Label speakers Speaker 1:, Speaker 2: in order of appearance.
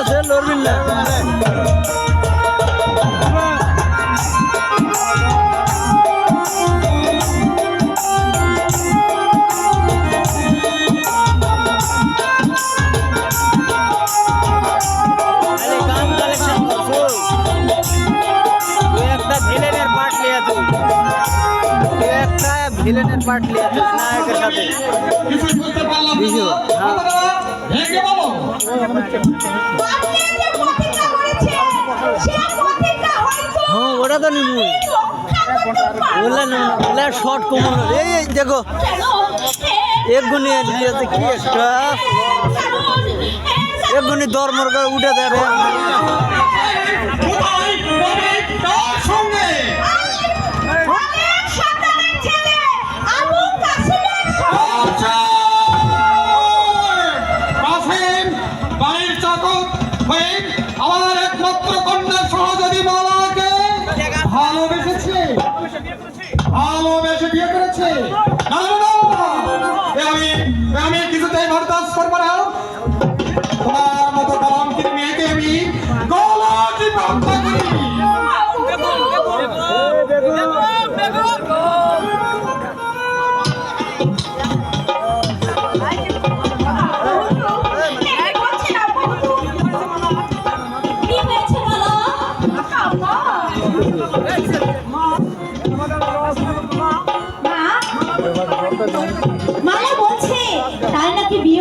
Speaker 1: আছে লড়বিন না। লিয়া তুই তুই একটা ভিলেনের পার্ট লিয়া নায়কের সাথে। হ্যাঁ। ওটা তো নিবু। ওলা না ওলা শর্ট কমন এই দেখো। এক গুণে দিয়েছে কি একটা? এক গুণে দর মরকা উঠে দেয়
Speaker 2: হয়ে আমার একমাত্র কন্যা সহযোগী